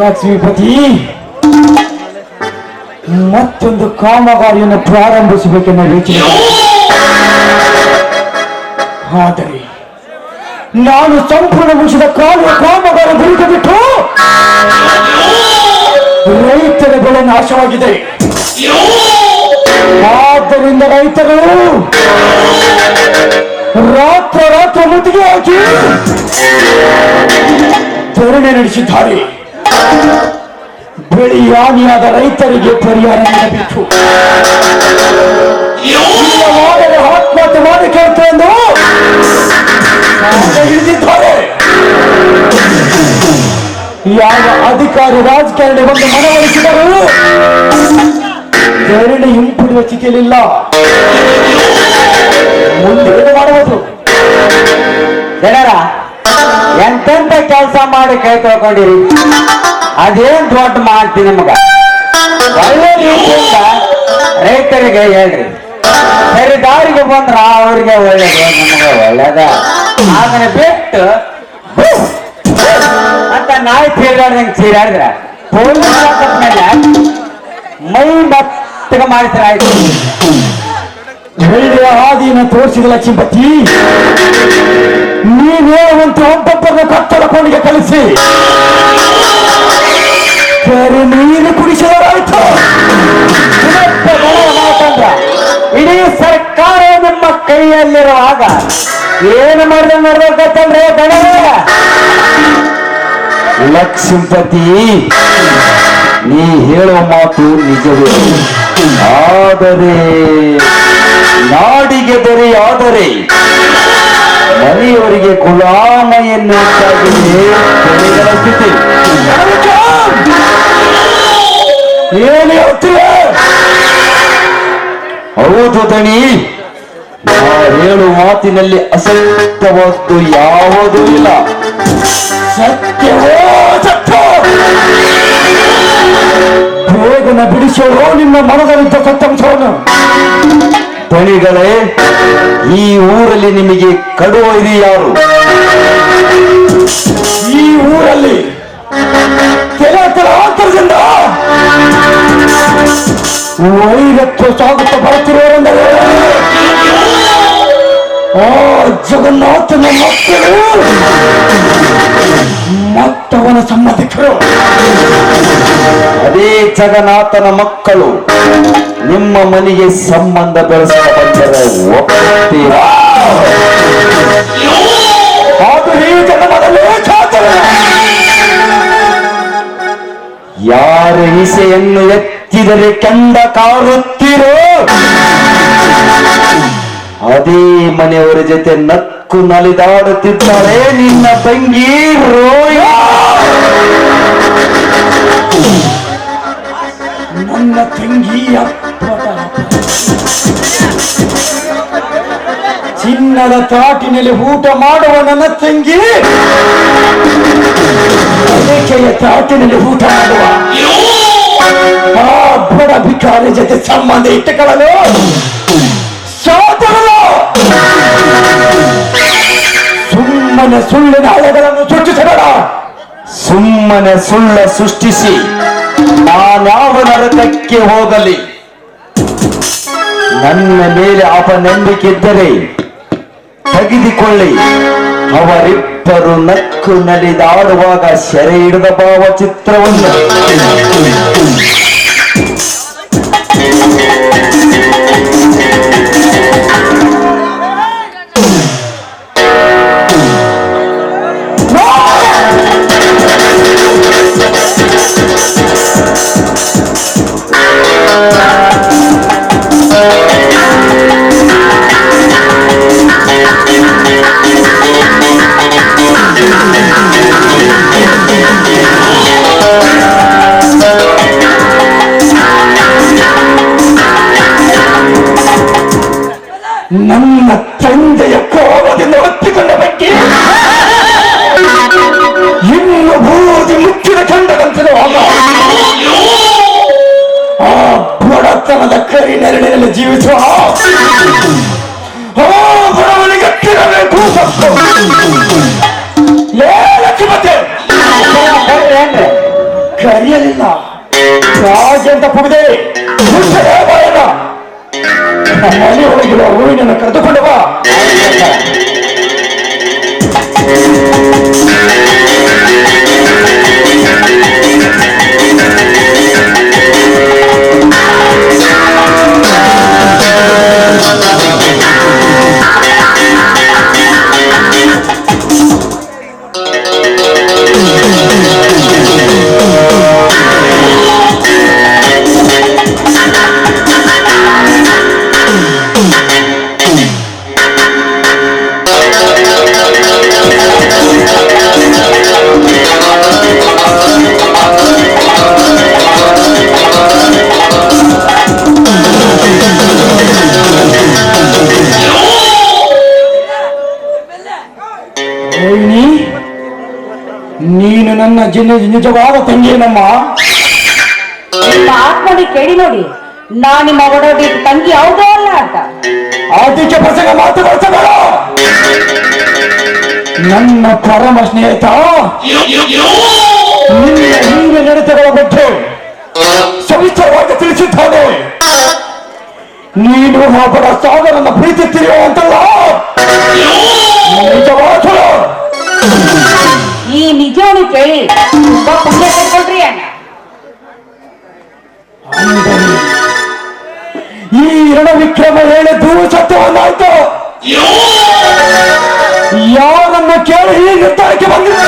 ಲಕ್ಷ್ಮೀಪತಿ ಮತ್ತೊಂದು ಕಾಮಗಾರಿಯನ್ನು ಪ್ರಾರಂಭಿಸಬೇಕೆನ್ನ ಯೋಚನೆ ಆದರೆ ನಾನು ಸಂಪೂರ್ಣ ಮುಗಿಸಿದ ಕಾಲ ಕಾಮಗಾರಿ ಗುರಿತು ಬಿಟ್ಟು ರೈತರ ಬೆಳೆ ನಾಶವಾಗಿದೆ. ಆದ್ದರಿಂದ ರೈತರು ರಾತ್ರ ರಾತ್ರ ಮುತ್ತಿಗೆ ಹಾಕಿ ಧರಣಿ ನಡೆಸಿದ್ದಾರೆ. ಬೆಳೆ ಹಾನಿಯಾದ ರೈತರಿಗೆ ಪರಿಹಾರ ನೀಡಬೇಕು. ಆತ್ಮಹತ್ಯೆ ಮಾಡಿ ಎಂದು ಹಿಡಿದಿದ್ದಾರೆ. ಯಾವ ಅಧಿಕಾರಿ ರಾಜಕಾರಣಿ ಬಂದು ಮನವೊಲಿಸಿದರು ಧರಣಿ ಹಿಂಪಡೆಯುವ ಸ್ಥಿತಿಯಲ್ಲಿಲ್ಲ ಮುಂದೆ ಏನು ಮಾಡುವುದು? ಜನರ ಎಂತೆಂತ ಕೆಲಸ ಮಾಡಿ ಕೈ ತೊಳ್ಕೊಂಡಿರಿ? ಅದೇನ್ ದೊಡ್ಡ ಮಾಡ್ತಿ ನಿಮಗ? ಒಳ್ಳೆ ರೀತಿಯಿಂದ ರೈತರಿಗೆ ಹೇಳ್ರಿ. ಸರಿ, ದಾರಿಗೆ ಬಂದ್ರ ಅವ್ರಿಗೆ ಒಳ್ಳೇದು, ನಿಮಗೆ ಒಳ್ಳೇದ. ಅದನ್ನ ಬಿಟ್ಟು ಅಂತ ನಾಯಿ ತಿರ್ಗಾಡ್ದಂಗೆ ಚೀರಾಡಿದ್ರ. ಪೊಲೀಸ್ ಮೇಲೆ ಮೈ ಮತ್ತಗ ಮಾಡಿದ್ರ ಆಯ್ತು. ಒಳ್ಳೆಯ ಹಾದಿಯನ್ನು ತೋರಿಸಿದ ಲಕ್ಷ್ಮೀಪತಿ ನೀವೇಳುವಂತ ಒಬ್ಬೊಬ್ಬರನ್ನ ಕತ್ತಲ ಕೋಣೆಗೆ ನೀರು ಕುಡಿಸಿದರಾಯ್ತು ಇವತ್ತ ಬಡವ ಮಾತಂದ್ರ ಇಡೀ ಸರ್ಕಾರ ನಿಮ್ಮ ಕೈಯಲ್ಲಿರುವಾಗ ಏನು ಮಾಡಿದ ನೋಡ್ಬೇಕಂತಂದ್ರೆ ಬಡವ ಲಕ್ಷ್ಮೀಪತಿ ನೀ ಹೇಳೋ ಮಾತು ನಿಜವೇ. ಆದರೆ ನಾಡಿಗೆ ದೊರೆಯಾದರೆ ಮನೆಯವರಿಗೆ ಗುಲಾಮ ಎನ್ನುವಂತಾಗಿದೆ ಸ್ಥಿತಿ. ಏನು ಹೇಳ್ತೀರ ಹೌದು ದಣಿ ಏಳು ಮಾತಿನಲ್ಲಿ ಅಸತ್ಯವಾದ್ದು ಯಾವುದೂ ಇಲ್ಲ. ಸತ್ಯವೋ ಸತ್ಯ? ಬೇಗನ ಬಿಡಿಸೋರು ನಿಮ್ಮ ಮನದಲ್ಲಿದ್ದ ಸತ್ಯಾಂಶವನ್ನು ದಣಿಗಳೇ ಈ ಊರಲ್ಲಿ ನಿಮಗೆ ಕಡು ಇದೆ ಯಾರು? ಈ ಊರಲ್ಲಿ ಕೆಲ ತಲಾಂತರದಿಂದ ವೈರತ್ವ ಸಾಗುತ್ತ ಬರುತ್ತಿರುವರೆಂದರೆ, ಆ ಜಗನ್ನಾಥನ ಮಕ್ಕಳು, ಮತ್ತವನ ಸಂಬಂಧಿಕರು. ಅದೇ ಜಗನ್ನಾಥನ ಮಕ್ಕಳು ನಿಮ್ಮ ಮನೆಗೆ ಸಂಬಂಧ ಬೆಳೆಸಲು ಬಂದರೆ. ಯಾರ ಹಿಸೆಯನ್ನು ಎತ್ತಿದರೆ ಕೆಂಡ ಕಾರುತ್ತೀರೋ? ಅದೇ ಮನೆಯವರ ಜೊತೆ ನಕ್ಕು ನಲಿದಾಡುತ್ತಿದ್ದಾರೆ ನಿನ್ನ ತಂಗಿ ರೋಯ ನನ್ನ ಚಿನ್ನದ ತಾಟಿನಲ್ಲಿ ಊಟ ಮಾಡುವ ನನ್ನ ತಂಗಿ. ಅನೇಕೆಯ ತಾಟಿನಲ್ಲಿ ಊಟ ಮಾಡುವ. ಬಡ ಭಿಕಾರಿ ಜೊತೆ ಸಂಬಂಧ ಇಟ್ಟುಕೊಳ್ಳಲು ಸೋತರಲು ಸುಮ್ಮನೆ ಸುಳ್ಳಿನ ಅಲೆಗಳನ್ನು ಸೃಷ್ಟಿಸಬೇಡ. ಸುಮ್ಮನೆ ಸುಳ್ಳ ಸೃಷ್ಟಿಸಿ. ನಾನ್ಯಾವ ನರಕಕ್ಕೆ ಹೋಗಲಿ? ನನ್ನ ಮೇಲೆ ಅಪನಂಬಿಕೆ ಇದ್ದರೆ ತೆಗೆದುಕೊಳ್ಳಿ. ಅವರಿಬ್ಬರು ನಕ್ಕು ನಲಿದಾಡುವಾಗ ಸೆರೆ ಹಿಡಿದ ಭಾವಚಿತ್ರವನ್ನು. ಕರಿಯಲಿಲ್ಲ. ರಾಜ ಅಂತ ಪುಗದೆ. ಮನೆ ಹೋಗಿರುವ ಹೂವಿನ ಕರೆದುಕೊಂಡ. ನಿಜವಾದ ತಂಗಿಯನಮ್ಮ ನಿಮ್ಮ ಆತ್ಮಡಿ ಕೇಳಿ ನೋಡಿ. ನಾ ನಿಮ್ಮ ಒಡೋಡಿ ತಂಗಿ ಯಾವುದೋ ಅಲ್ಲ ಅಂತ. ಅದಕ್ಕೆ ಪ್ರಸಂಗ ಮಾತು ಬಳಸಬೇಡ ನನ್ನ ಪರಮ ಸ್ನೇಹಿತ ನಿನ್ನ ಹಿಂದೆ ನಡೆತಗಳ ಬಗ್ಗೆ ಸವಿಸ್ತರವಾಗಿ ತಿಳಿಸಿದ್ದಾನೆ. ನೀನು ಒಬ್ಬರ ಸಾಗರನ್ನ ಪ್ರೀತಿಸ್ತಿರುವಂತಲ್ಲ ನಿಜವಾದ ಈ ನಿಜವನ್ನು ಕೇಳಿ ಕಟ್ಕೊಳ್ರಿ ಅಣ್ಣ. ಈ ರಣ ವಿಕ್ರಮ ಹೇಳಿದ್ದು ಸತ್ಯವನ್ನಾಯ್ತು ಯಾರನ್ನು ಕೇಳಿ ಈ ನಿರ್ಧಾರಕ್ಕೆ ಬಂದಿದ್ದ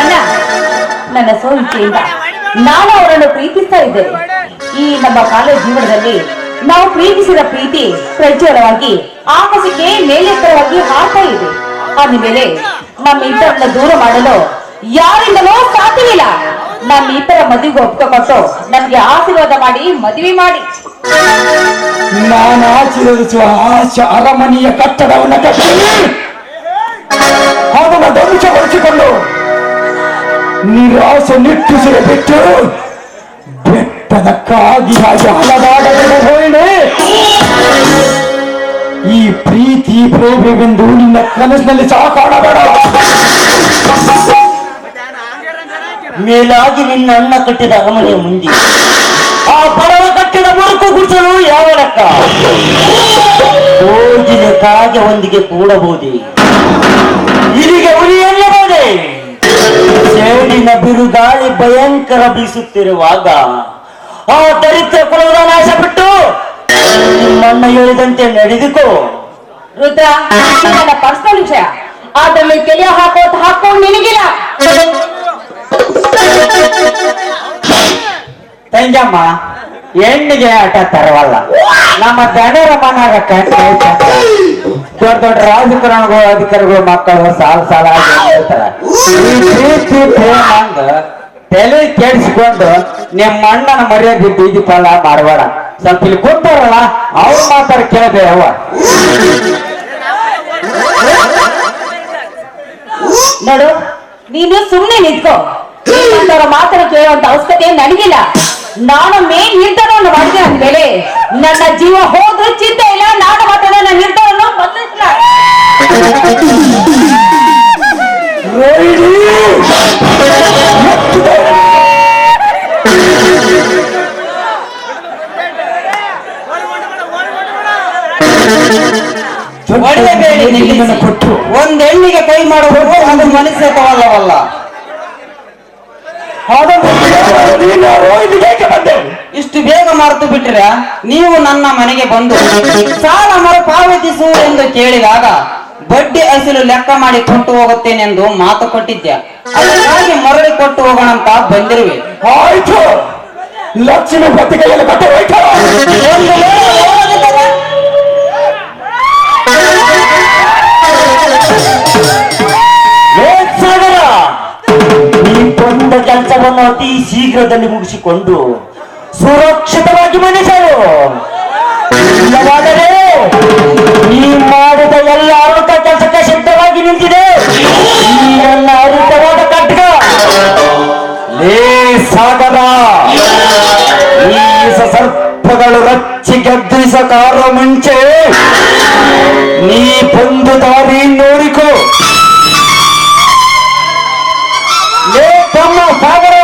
ಅಣ್ಣ ನನ್ನ ಸೋಲಿಕೆಯಿಂದ ನಾನು ಅವರನ್ನು ಪ್ರೀತಿಸ್ತಾ ಇದ್ದೇನೆ. ಈ ನಮ್ಮ ಕಾಲೇಜ್ ಜೀವನದಲ್ಲಿ ನಾವು ಪ್ರೀತಿಸಿದ ಪ್ರೀತಿ ಪ್ರಜ್ವಲವಾಗಿ ಆಕಾಶಕ್ಕೆ ಮೇಲೆತ್ತರವಾಗಿ ಹಾರ್ತಾ ಇದೆ. ಅಂದಮೇಲೆ ನಮ್ಮ ಇಬ್ಬರನ್ನ ದೂರ ಮಾಡಲು ಯಾರಿಂದಲೂ ಸಾಧ್ಯವಿಲ್ಲ ನಮ್ಮ ಇಬ್ಬರ ಮದುವೆಗೆ ಒಪ್ಪಿಕೊಟ್ಟು ನಮ್ಗೆ ಆಶೀರ್ವಾದ ಮಾಡಿ ಮದುವೆ ಮಾಡಿ ನಾನು ಆಶೀರ್ವದಿಸುವ ಆಶ ಅರಮನೆಯ ಕಟ್ಟಡವನ್ನು ಕಟ್ಟಿ ಅದನ್ನು ಧ್ವಂಸಗೊಳಿಸಿಕೊಂಡು ನಿರಾಸೆ ನಿಟ್ಟುಸಿರೆ ಬಿಟ್ಟು ಬೆಟ್ಟದ ಕಾಗಿ ಹಾಗೆ ಹಲವಾಡಲು ಹೋಯಿನೆ ಈ ಪ್ರೀತಿ ಪ್ರೇಮವೆಂದು ನಿನ್ನ ಕನಸಿನಲ್ಲಿ ಸಹ ಮೇಲಾಗಿ ನಿನ್ನ ಅಣ್ಣ ಕಟ್ಟಿದ ಅರಮನೆಯ ಮುಂದೆ. ಆ ಪರವ ಕಟ್ಟಿದ ಮುರುಕು ಗುಡಿಸಲು ಯಾವ ಲೆಕ್ಕ? ಓದಿನ ಕಾಗೆ ಒಂದಿಗೆ ಕೂಡಬಹುದೇ? ಇಲ್ಲಿಗೆ ಉರಿಯಲ್ಲಬಹುದೇ ಸೇಡಿನ ಬಿರುಗಾಳಿ ಭಯಂಕರ ಬೀಸುತ್ತಿರುವಾಗ ಆ ದರಿದ್ರ ಕುಲದ ನಾಶ ಬಿಟ್ಟು ನಿಮ್ಮಣ್ಣ ಹೇಳಿದಂತೆ ನಡೆದುಕೋ. ರುದ್ರ ಇದು ನನ್ನ ಪರ್ಸನಲ್ ವಿಷಯ. ಆದ್ರೆ ಕೆಲಿಯ ಹಾಕೋದು ಹಾಕೋ ನಿನಗಿಲ್ಲ. ತಂಜಮ್ಮ ಹೆಣ್ಣಿಗೆ ಆಟ ತರವಲ್ಲ. ನಮ್ಮ ದಣರ ಮನಾಗ ಕಂಡು ದೊಡ್ಡ ದೊಡ್ಡ ರಾಜಕಾರಣಿಗಳು ಅಧಿಕಾರಿಗಳು ಮಕ್ಕಳು ಸಾಲ ಸಾಲ ಆಗಿ ಹೇಳ್ತಾರ ಈ ಪ್ರೀತಿ ಪ್ರೇಮ ಅಂದ ತಲೆ ಕೆಡಿಸ್ಕೊಂಡು ನಿಮ್ಮ ಅಣ್ಣನ ಮರ್ಯಾದೆ ಬೀದಿ ಪಾಲ ಮಾಡಬೇಡ. ಸ್ವಲ್ಪ ಇಲ್ಲಿ ಕೂತಾರಲ್ಲ ಅವ್ರು ಮಾತಾಡ ಕೇಳದೆ ಅವ ನೋಡು ನೀನು ಸುಮ್ಮನೆ ನಿಂತ್ಕೋ. ಅವರ ಮಾತನ್ನು ಕೇಳುವಂತ ಅವಶ್ಯಕತೆ ನನಗಿಲ್ಲ. ನಾನು ಮೇನ್ ನಿರ್ಧಾರವನ್ನು ಮಾಡಿದೆ ಅಂದ್ಮೇಲೆ ನನ್ನ ಜೀವ ಹೋದ್ರೂ ಚಿಂತೆ ಇಲ್ಲ ನಾನು ಮಾತ್ರ ನನ್ನ ನಿರ್ಧಾರವನ್ನು ಬದಲಿಸಿಲ್ಲ ರೋಹಿಣಿ ನಿಲ್ಲಿಸಿ. ಕೊಟ್ಟು ಒಂದ್ ಹೆಣ್ಣಿಗೆ ಕೈ ಮಾಡಬಹುದು ಅದು ಮನಸ್ಸೇತವಲ್ಲವಲ್ಲ ಇಷ್ಟು ಬೇಗ ಮರೆತು ಬಿಟ್ಟಿರ ನೀವು ನನ್ನ ಮನೆಗೆ ಬಂದು ಸಾಲ ಮರುಪಾವತಿಸು ಎಂದು ಕೇಳಿದಾಗ ಬಡ್ಡಿ ಅಸಲು ಲೆಕ್ಕ ಮಾಡಿ ಕೊಟ್ಟು ಹೋಗುತ್ತೇನೆಂದು ಮಾತು ಕೊಟ್ಟಿದ್ದೆ. ಅದಕ್ಕಾಗಿ ಮರಳಿ ಕೊಟ್ಟು ಹೋಗೋಣಂತ ಬಂದಿರುವೆ. ಆಯ್ತು. ಲಕ್ಷ್ಮಿ ಹೋಯ್ತು. ವೇಳೆ ಹೋಗದಿದ್ದರೆ ಬಂದ ಕೆಲಸವನ್ನು ಅತಿ ಶೀಘ್ರದಲ್ಲಿ ಮುಗಿಸಿಕೊಂಡು ಸುರಕ್ಷಿತವಾಗಿ ಮನೆ ಸೇರು ಇಲ್ಲವಾದರೆ ನೀ ಮಾಡಿದ ಎಲ್ಲ ಅರುತ ಕೆಲಸಕ್ಕೆ ಸಿದ್ಧವಾಗಿ ನಿಂತಿದೆ. ಈ ನನ್ನ ಅರುತವಾದ ಕಟ್ಟಗ. ಲೇ ಸಾಗರ ಈ ಸರ್ಪಗಳು ರಚ್ಚಿ ಗದ್ದಿಸಕಾರ ಮುಂಚೆ. ನೀ ಬಂದು ದಾರಿ ನೋಡಿಕೋ. ಲೇ ತಮ್ಮ ಸಾಗರ,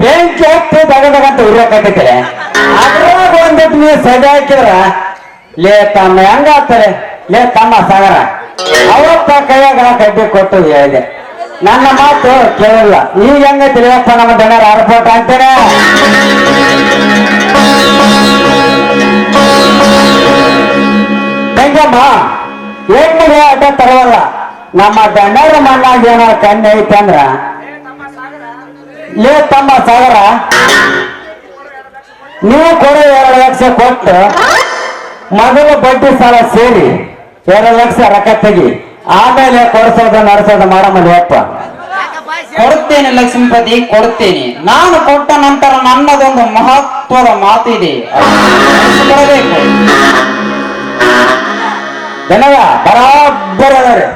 ಬೆಂಕಿ ಹತ್ತಿ ದಗದಗಂತ ಉರಿಯಾಕತ್ತೈತೆ ಅದ್ರಾಗ ಒಂದಿಟ್ಟು ನೀವು ಸದೆ ಹಾಕಿದ್ರ, ಲೇ ತಮ್ಮ ಹೆಂಗಾಗ್ತಾರೆ ಲೇ ತಮ್ಮ ಸಾಗರ, ಅವತ್ತ ಕೈಯಾಗ ಕಡ್ಡಿ ಕೊಟ್ಟು ಹೇಳಿದೆ. ನನ್ನ ಮಾತು ಕೇಳಿಲ್ಲ. ನೀವ್ ಹೆಂಗ ತಿಳಿಯಪ್ಪ ನಮ್ಮ ಜನರ ಆರ್ಭಟ ಅಂತೇನೆ ಹೆಂಗಮ್ಮ? ಹೆಣ್ಣಿಗೆ ಆಟ ತರವಲ್ಲ? ನಮ್ಮ ಗಂಡರ ಮಣ್ಣಾಗ ಏನೋ ಕಣ್ಣು ಐತೆ ಅಂದ್ರ? ಲೇ ತಮ್ಮ ಸಾಗರ, ನೀವು ಕೊಡೋ ಎರಡು ಲಕ್ಷ ಕೊಟ್ಟು ಮೊದಲು ಬಡ್ಡಿ ಸಾಲ ಸೇರಿ ಎರಡು ಲಕ್ಷ ರೊಕ್ಕ ತೆಗಿ. ಆಮೇಲೆ ಕೊಡಿಸೋದು ನಡೆಸೋದು ಮಾಡಮಲ್ಲಿ ಅಪ್ಪ. ಕೊಡ್ತೇನೆ ಲಕ್ಷ್ಮೀಪತಿ, ಕೊಡ್ತೇನೆ. ನಾನು ಕೊಟ್ಟ ನಂತರ ನನ್ನದೊಂದು ಮಹತ್ವದ ಮಾತು ಇದೆ ಕೊಡಬೇಕು. ಜನಗ ಬರಾಬ್ಬರ ಅದಾರೆ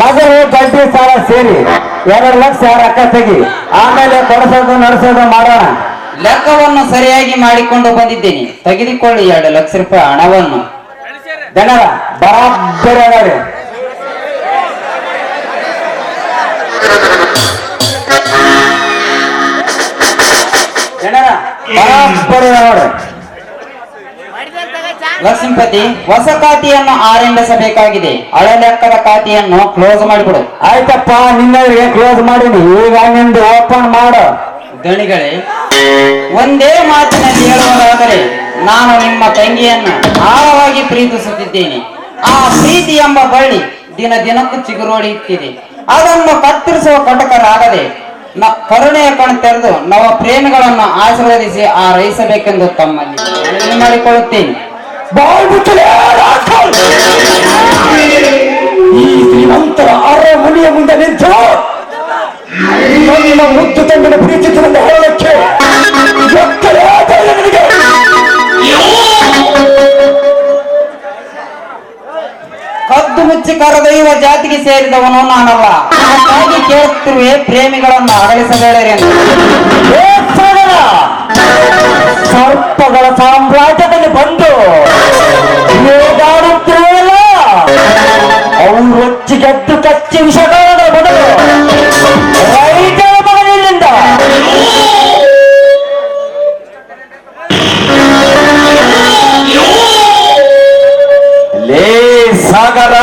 ಮೊದಲು ಬಡ್ಡಿ ಸಾಲ ಸೇರಿ ಎರಡು ಲಕ್ಷ ರೊಕ್ಕ ತೆಗಿ ಆಮೇಲೆ ಕೊಡಿಸೋದು ನಡೆಸೋದು ಮಾಡೋಣ. ಲೆಕ್ಕವನ್ನು ಸರಿಯಾಗಿ ಮಾಡಿಕೊಂಡು ಬಂದಿದ್ದೇನೆ. ತೆಗೆದುಕೊಳ್ಳಿ ಎರಡು ಲಕ್ಷ ರೂಪಾಯಿ ಹಣವನ್ನು. ಜನರ ಬರಾಬರ ಅದಾರೆ ಜನರ ಬರಾಬರ ಲಕ್ಷ್ಮೀಪತಿ ಹೊಸ ಖಾತೆಯನ್ನು ಆರಂಭಿಸಬೇಕಾಗಿದೆ. ಹಳೆ ಲೆಕ್ಕದ ಖಾತೆಯನ್ನು ಕ್ಲೋಸ್ ಮಾಡಿಬಿಡು. ಆಯ್ತಪ್ಪ ನಿನ್ನವರಿಗೆ ಕ್ಲೋಸ್ ಮಾಡೀನಿ. ಈಗ ನಿಂದು ಓಪನ್ ಮಾಡು. ದಣಿಗಳೇ ಒಂದೇ ಮಾತಿನಲ್ಲಿ ಹೇಳುವುದಾದರೆ ನಾನು ನಿಮ್ಮ ತಂಗಿಯನ್ನ ಆಳವಾಗಿ ಪ್ರೀತಿಸುತ್ತಿದ್ದೇನೆ. ಆ ಪ್ರೀತಿ ಎಂಬ ಬಳ್ಳಿ ದಿನ ದಿನಕ್ಕೂ ಚಿಗುರೋಡಿಯುತ್ತಿದೆ. ಅದನ್ನು ಕತ್ತರಿಸುವ ಕಟಕರಾಗದೆ ನ ಕರುಣೆಯ ಕಣ್ ತೆರೆದು ನವ ಪ್ರೇಮಿಗಳನ್ನು ಆಶೀರ್ವದಿಸಿ ಆರೈಸಬೇಕೆಂದು ತಮ್ಮಲ್ಲಿ ಮಾಡಿಕೊಳ್ಳುತ್ತೇನೆ. ಬಾಳ್ ರಾಸ್ಕಲ್! ಈ ಶ್ರೀಮಂತರ ಅರಮನೆಯ ಮುಂದೆ ನಿಂತು ನನ್ನ ಮುದ್ದು ತಂಡನ ಪ್ರೀತಿಸಿದ ಹೇಳೋದಕ್ಕೆ ಧೈರ್ಯ ನಿನಗೆ. ಕದ್ದು ಮುಚ್ಚಿ ಕರೆದೊಯ್ಯುವ ಜಾತಿಗೆ ಸೇರಿದವನು ನಾನಲ್ಲ. ಹಾಗಾಗಿ ಕೇಳುತ್ತಿರುವೆ ಪ್ರೇಮಿಗಳನ್ನು ಅಗಲಿಸಬೇಡರಿ ಸರ್ಪಗಳ ಸಾಮ್ರಾಜ್ಯದಲ್ಲಿ ಬಂದು ಹೇಗಾಡುತ್ತಿರುವಲ್ಲ ಅವರು ರೊಚ್ಚಿ ಗೆದ್ದು ಕಚ್ಚಿ ವಿಷಗಾಲದ ಬದಲು ರೈತರ ಲೇ ಸಾಗರ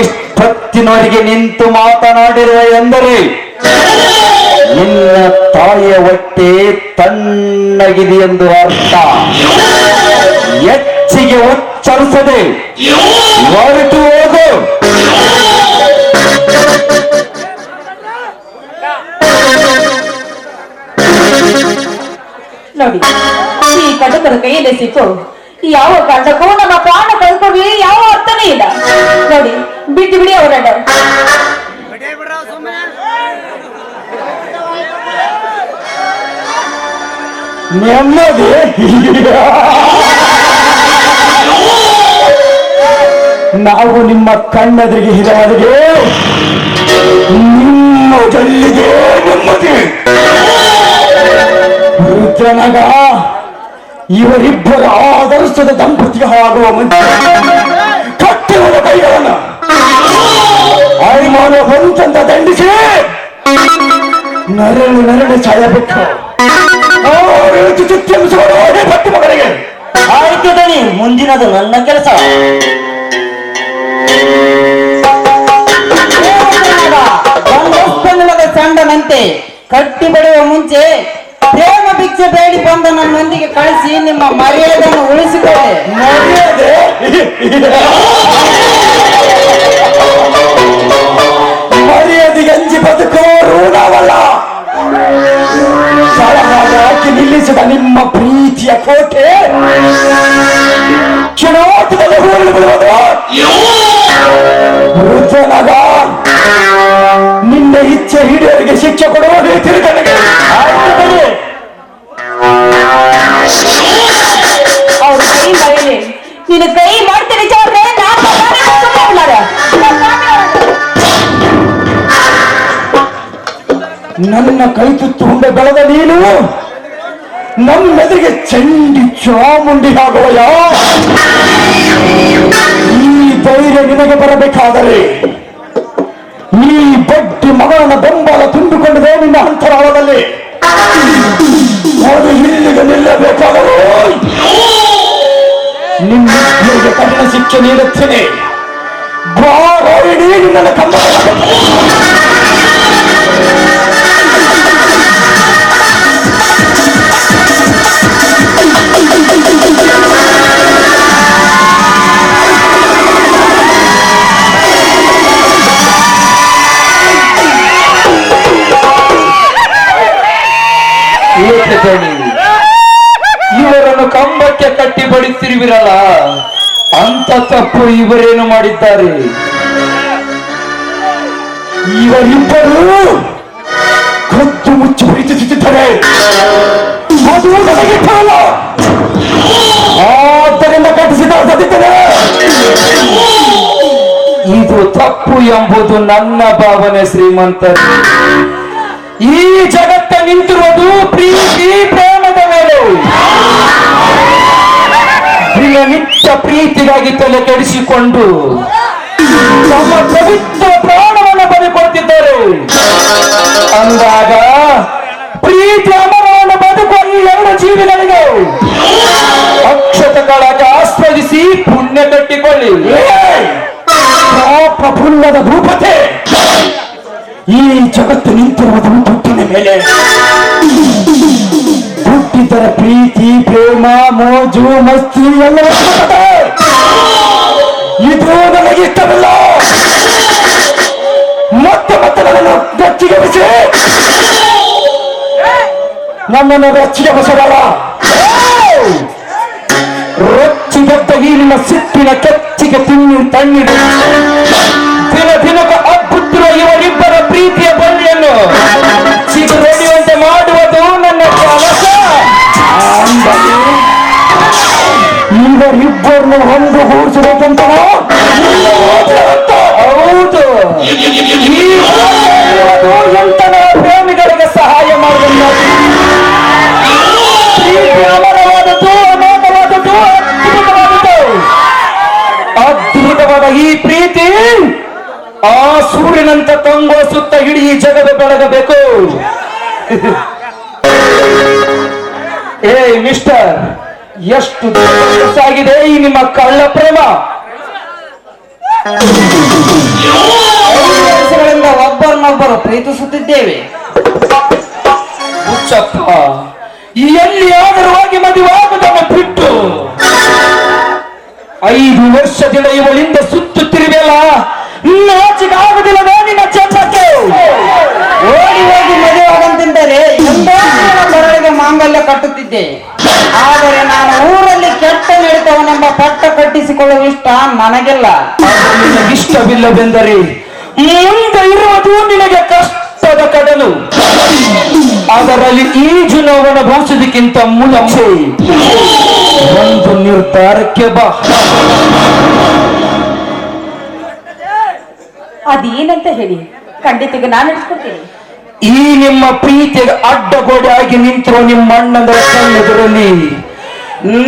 ಇಷ್ಟೊತ್ತಿನವರಿಗೆ ನಿಂತು ಮಾತನಾಡಿರುವ ಎಂದರೆ ನಿನ್ನ ತಾಯಿಯ ಹೊಟ್ಟೆ ತಣ್ಣಗಿದೆ ಎಂದು ಅರ್ಥ ಹೆಚ್ಚಿಗೆ ಉಚ್ಚರಿಸದೆ ಹೊರಟು ಹೋಗು ನೋಡಿ ಈ ಕಟಕರ ಕೈಯಲ್ಲಿ ಸಿಕ್ಕು ಯಾವ ಕಾರಣಕ್ಕೂ ನಮ್ಮ ಪ್ರಾಣ ಕಳ್ಕೊಳ್ಳಿ ಯಾವ ಅರ್ಥನೇ ಇಲ್ಲ ನೋಡಿ ಬಿಟ್ಟು ಬಿಡಿ ಅವರನ್ನ ನೆಮ್ಮದಿ. ನಾವು ನಿಮ್ಮ ಕಣ್ಣೆದುರಿಗೆ ಹಿರಿಯರಿಗೆ ನಿಮ್ಮ ಜಲ್ಲಿಗೆ ನೆಮ್ಮದಿ. ವೃದ್ಧನಗ ಇವರಿಬ್ಬರ ಆದರ್ಶದ ದಂಪತಿಗೆ ಆಗುವ ಮುಂಚೆ. ಕಟ್ಟಿರುವ ಕೈಗಳನ್ನು ಅಭಿಮಾನ ಹೊಂತಂತ ದಂಡಿಸಿ ನರಳು ನರಳು ಸಾಯಬೇಕು ಭಕ್ತಿ ಮಗನಿಗೆ ಆಯ್ತು ದಣಿ ಮುಂದಿನದು ನನ್ನ ಕೆಲಸ. ಚಂಡನಂತೆ ಕಟ್ಟಿ ಬಿಡುವ ಮುಂಚೆ ಪ್ರೇಮ ಭಿಕ್ಷೆ ಬೇಡಿ ಬಂದ ನನ್ನೊಂದಿಗೆ ಕಳಿಸಿ ನಿಮ್ಮ ಮರ್ಯಾದೆಯನ್ನು ಉಳಿಸಿಕೊಳ್ಳಿ. ಮರ್ಯಾದೆ? ನಿಲ್ಲಿಸಿದ ನಿಮ್ಮ ಪ್ರೀತಿಯ ಕೋಟೆ. ಬಿಡುವುದು ರುದ್ರನಾಗ ನಿನ್ನ ಇಚ್ಛೆ ಹಿಡಿಯೋರಿಗೆ ಶಿಕ್ಷೆ ಕೊಡುವ ತಿರುಗನಿಗೆ ಅವ್ರ ಕೈ ಮರೆಯಲಿ ನೀನು ಕೈ ಮಾಡ್ತೀನಿ ನನ್ನ ಕೈ ತುತ್ತು ಬೆಳೆದ ನೀನು. ನಮ್ಮೆದುರಿಗೆ ಚಂಡಿ ಚಾಮುಂಡಿ ಆಗುವಯ ಈ ಧೈರ್ಯ ನಿನಗೆ ಬರಬೇಕಾದರೆ ಈ ಬಡ್ಡಿ ಮಗನ ಬೆಂಬಲ ತುಂಬಿಕೊಂಡಿದೆ ನಿನ್ನ ಅಂತರಾಳದಲ್ಲಿ. ಅದು ಇಲ್ಲಿಗೆ ನಿಲ್ಲಬೇಕಾದರೂ ನಿಮ್ಮಿಬ್ಬರಿಗೆ ಕಠಿಣ ಶಿಕ್ಷೆ ನೀಡುತ್ತೇನೆ. ಬಾರೋಯಿಡಿ ನಿನ್ನ ಕಂಬ ಕಟ್ಟಿ ಅಂತ ತಪ್ಪು ಇವರೇನು ಮಾಡಿದ್ದಾರೆ? ಇವರಿಬ್ಬರು ಕದ್ದು ಮುಚ್ಚಿ ಪ್ರೀತಿಸುತ್ತಿದ್ದಾರೆ ಅದು ನನಗೆ ಆದ್ದರಿಂದ ಕಟ್ಟಿಸಿದ ಇದು ತಪ್ಪು ಎಂಬುದು ನನ್ನ ಭಾವನೆ ಶ್ರೀಮಂತ ಈ ಜಗತ್ತ ನಿಂತಿರುವುದು ಪ್ರೀತಿ, ಪ್ರೇಮದ ಮೇಲೆ. ಪ್ರಿಯ ನಿತ್ಯ ಪ್ರೀತಿಗಾಗಿ ತಲೆ ಕೆಡಿಸಿಕೊಂಡು ತಮ್ಮ ಪವಿತ್ರ ಪ್ರಾಣವನ್ನು ಬದುಕೊಳ್ತಿದ್ದಾರೆ ಅಂದಾಗ ಪ್ರೀತಿ ಮೋಜು ಮಸ್ತಿ ಎಲ್ಲ. ಇದು ನನಗೆ ಇಷ್ಟವಿಲ್ಲ. ಮತ್ತೆ ಮತ್ತೆ ನನ್ನನ್ನು ಬೆಚ್ಚಿಗೆ ಬಿಸಿ ನನ್ನನ್ನು ಬೆಚ್ಚಿಗೆ ಬಸಬಾರ ರೊಚ್ಚಿಗೆದ್ದ ಈರಿನ ಸಿಪ್ಪಿನ ಕೆಚ್ಚಿಗೆ ತಿನ್ನಿ ತಣ್ಣೀರು ದಿನ ದಿನಕ ಅಬ್ಬುತ್ತಿರುವ ಇವರಿಬ್ಬರ ಪ್ರೀತಿಯ ಬಳ್ಳಿಯನ್ನು. ಇವರಿಬ್ಬರನ್ನು ಒಂದುಗೂಡಿಸಬೇಕಂತ ಹೌದು. ಈ ಹೋರಾಟವು ಪ್ರೇಮಿಗಳಿಗೆ ಸಹಾಯ ಮಾಡುವುದಿಲ್ಲ ಅನೇಕವಾದದ್ದು ಅದ್ಭುತವಾದದ್ದು ಅದ್ಭುತವಾದ ಈ ಪ್ರೀತಿ ಆ ಸೂರ್ಯನಂತ ಸುತ್ತ ಇಡೀ ಜಗದ ಬೆಳಗಬೇಕು. ಏ ಮಿಸ್ಟರ್ ಎಷ್ಟು ಆಗಿದೆ ಈ ನಿಮ್ಮ ಕಳ್ಳ ಪ್ರೇಮ? ವರ್ಷಗಳಿಂದ ಒಬ್ಬರನ್ನೊಬ್ಬರು ಪ್ರೀತಿಸುತ್ತಿದ್ದೇವೆ. ಹುಚ್ಚಪ್ಪ ಎಲ್ಲಿಯಾದರೂ ಹೋಗಿ ಮದುವಾಗುವುದನ್ನು ಬಿಟ್ಟು ಐದು ವರ್ಷದಿಂದ ಇವಳಿಂದ ಸುತ್ತುತ್ತಿರುವೆಲ್ಲ ನಾಚಿಕಾಗುವುದಿಲ್ಲವೇ ನಿನ್ನ ಚಂದಕ್ಕೆ ಮಾಂಗಲ್ಯ ಕಟ್ಟುತ್ತಿದ್ದೆ. ಆದರೆ ನಾನು ಊರಲ್ಲಿ ಕೆಟ್ಟ ನಡೆದವನೆಂಬ ಪಟ್ಟ ಕಟ್ಟಿಸಿಕೊಳ್ಳುವ ಇಷ್ಟ ನನಗಿಲ್ಲ. ನಿನಗೆ ಇಷ್ಟವಿಲ್ಲವೆಂದರೆ ಮುಂದೆ ಇರುವುದು ನಿನಗೆ ಕಷ್ಟದ ಕಡಲು ಅದರಲ್ಲಿ ಈಜು ನೋವನ್ನು ಭಾಷದಕ್ಕಿಂತ ಮುಂಚೆ ಒಂದು ನಿರ್ಧಾರಕ್ಕೆ ಬಾ. ಅದೇನಂತ ಹೇಳಿ? ಖಂಡಿತಗೂ ನಾನು ನಡೆಸ್ಕೊಡ್ತೀನಿ ಈ ನಿಮ್ಮ ಪ್ರೀತಿಗೆ ಅಡ್ಡಗೋಡೆ ಆಗಿ ನಿಂತಿರುವ ನಿಮ್ಮ ಅಣ್ಣನ ಕಣ್ಣೆದುರಲ್ಲಿ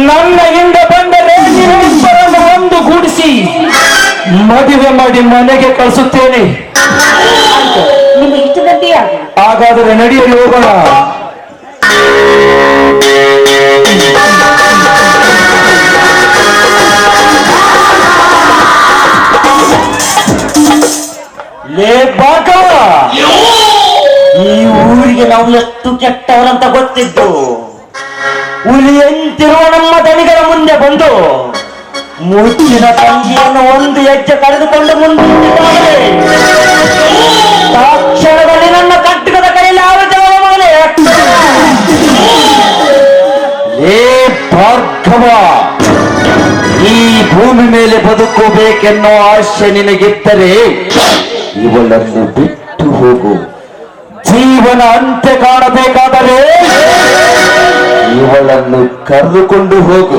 ನನ್ನ ಹಿಂದೆ ಬಂದರೆ ನಿಮ್ಮಿಬ್ಬರನ್ನು ಒಂದು ಗೂಡಿಸಿ ಮದುವೆ ಮಾಡಿ ಮನೆಗೆ ಕಳಿಸುತ್ತೇನೆ. ಹಾಗಾದರೆ ನಡೆಯಲು ಹೋಗೋಣ. ಲೇ ಬಾಕವ ಈ ಊರಿಗೆ ನಾವು ಎಷ್ಟು ಕೆಟ್ಟವರಂತ ಗೊತ್ತಿದ್ದು? ಹುಲಿಯಂತಿರುವ ನಮ್ಮ ದನಿಗಳ ಮುಂದೆ ಬಂದು ಮುಚ್ಚಿನ ತಂಗಿಯನ್ನು ಒಂದು ಹೆಜ್ಜೆ ಕರೆದುಕೊಂಡು ಮುಂದೆ ತಕ್ಷಣದಲ್ಲಿ ನನ್ನ ಕಟ್ಟಿಗದ ಕೈಯಲ್ಲಿ ಮಗನೇ. ಏ ಭಾರ್ಗವ, ಈ ಭೂಮಿ ಮೇಲೆ ಬದುಕಬೇಕೆನ್ನೋ ಆಶೆ ನಿನಗಿದ್ದರೆ ಇವಳನ್ನು ಬಿಟ್ಟು ಹೋಗು. ಜೀವನ ಅಂತ್ಯ ಕಾಣಬೇಕಾದರೆ ಇವಳನ್ನು ಕರೆದುಕೊಂಡು ಹೋಗು.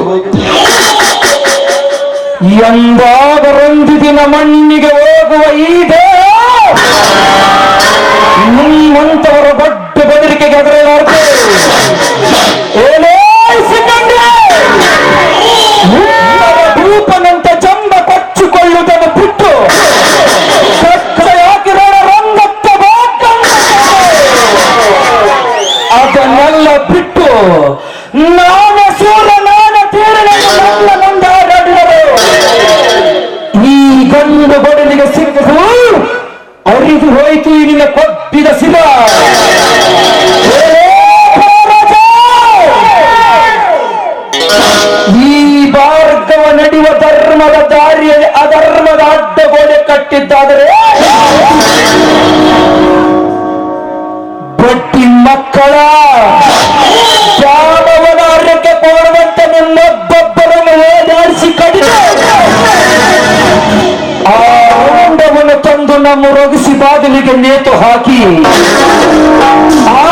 ಎಂದಾದರೊಂದು ದಿನ ಮಣ್ಣಿಗೆ ಹೋಗುವ ಈ ದೇಹ ನಿಮ್ಮಂತವರ ದೊಡ್ಡ ಬೆದರಿಕೆಗೆ ಎದುರಾಡ್ತೇವೆ ಏನೇ ಕೊಡುವಂತೆ ನಿಮ್ಮೊಬ್ಬೊಬ್ಬರನ್ನು ಓದಾಡಿಸಿ ಕಡಿಮೆ ಆ ರುಂಡವನ್ನು ತಂದು ನಮ್ಮ ರೊಗಿಸಿ ಬಾಗಿಲಿಗೆ ನೇತು ಹಾಕಿ. ಆ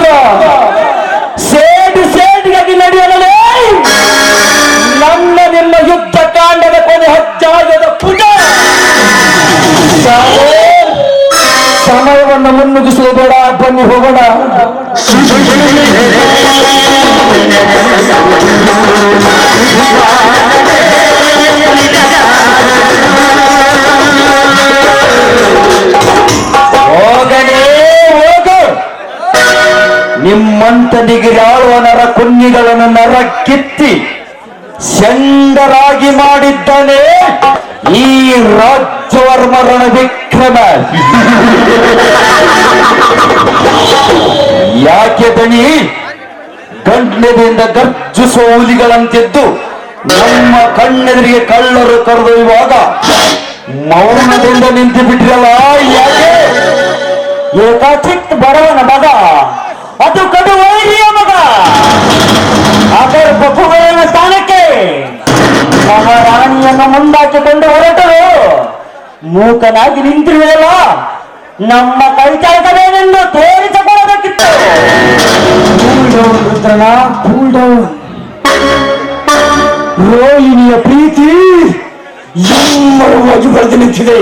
ಕುರುಕ್ಷೇತ್ರ ಸೇಡು ಸೇಡಿಗಾಗಿ ನಡೆಯಲೇ ನನ್ನ ನಿಮ್ಮ ಯುದ್ಧ ಕಾಂಡದ ಕೊನೆ ಹಜ್ಜಾಗದ ಪುಟ. ಸಮಯವನ್ನು ಮುನ್ನುಗ್ಗಿಸುವ ಬೇಡ, ಬನ್ನಿ ಹೋಗೋಣ ಹೋಗಲೇ ನಿಮ್ಮಂತನಿಗೆ ಆಳುವ ನರ ಕುನ್ನಿಗಳನ್ನು ನರ ಕಿತ್ತಿ ಚಂಡರಾಗಿ ಮಾಡಿದ್ದಾನೆ ಈ ರಾಜ್ಯವರ್ಮರಣ ವಿಕ್ರಮ. ಯಾಕೆ ದಣಿ? ಗಂಡ್ಲದಿಂದ ಗರ್ಜಿಸುವ ಹುಲಿಗಳಂತಿದ್ದು ನಮ್ಮ ಕಣ್ಣೆದುರಿಗೆ ಕಳ್ಳರು ಕರೆದೊಯ್ಯುವಾಗ ಮೌನದಿಂದ ನಿಂತು ಬಿಟ್ಟಿರಲ್ಲ ಯಾಕೆ? ಏಕಾಚಿತ್ ಬರವನ ಮಗ. ಅದು ಕಡು ವೈರಿಯ ಮಗ. ಅದರ ಬಹುಗಳನ ಸ್ಥಾನಕ್ಕೆ ಮಹಾರಾಣಿಯನ್ನು ಮುಂದಾಕಿಕೊಂಡು ಹೊರಟರು. ಮೂಕನಾಗಿ ನಿಂತಿರುವುದಲ್ಲ, ನಮ್ಮ ಕೈಚಾಳಕವೇನೆಂದು ತೋರಿಸಿಕೊಡಬೇಕಿತ್ತು. ರುದ್ರನ ರೋಹಿಣಿಯ ಪ್ರೀತಿ ಎಮ್ಮರವಾಗಿ ಬರೆದು ನಿಂತಿದೆ.